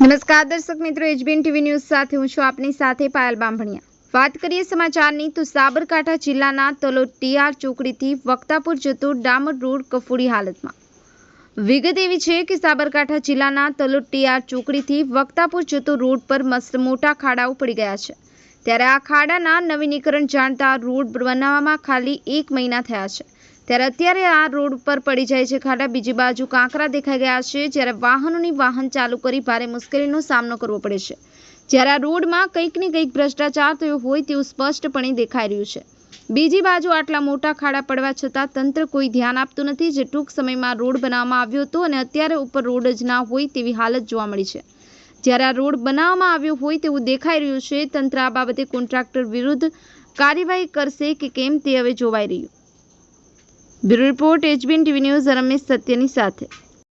નમસ્કાર દર્શક મિત્રો, એચબીએન ટીવી ન્યૂઝ સાથે હું છું આપની સાથે પાયલ બાંભણિયા વાત કરીએ સમાચારની તો સાબરકાંઠા જિલ્લાના તલોટિયાર ચોકડીથી વક્તાપુર જતો ડામર રોડ કફોડી હાલતમાં. વિગત એવી છે કે સાબરકાંઠા જિલ્લાના તલોટિયાર ચોકડીથી વક્તાપુર જતો રોડ પર મસ્ત મોટા ખાડાઓ પડી ગયા છે. ત્યારે આ ખાડાના નવીનીકરણ જાણતા રોડ બનાવવામાં ખાલી એક મહિના થયા છે. ત્યારે અત્યારે આ રોડ ઉપર પડી જાય છે ખાડા. બીજી બાજુ કાંકરા દેખાઈ ગયા છે જ્યારે વાહનોની વાહન ચાલુ કરી ભારે મુશ્કેલીનો સામનો કરવો પડે છે. જ્યારે આ રોડમાં કંઈક ને કંઈક ભ્રષ્ટાચાર થયો હોય તેવું સ્પષ્ટપણે દેખાઈ રહ્યું છે. બીજી બાજુ આટલા મોટા ખાડા પડવા છતાં તંત્ર કોઈ ધ્યાન આપતું નથી. જે ટૂંક સમયમાં રોડ બનાવવામાં આવ્યો હતો અને અત્યારે ઉપર રોડ જ ના હોય તેવી હાલત જોવા મળી છે. જ્યારે આ રોડ બનાવવામાં આવ્યો હોય તેવું દેખાઈ રહ્યું છે, તંત્ર આ બાબતે કોન્ટ્રાક્ટર વિરુદ્ધ કાર્યવાહી કરશે કે કેમ તે હવે જોવાઈ રહ્યું. Bureau report HBN TV news Ramesh સત્યની સાથે.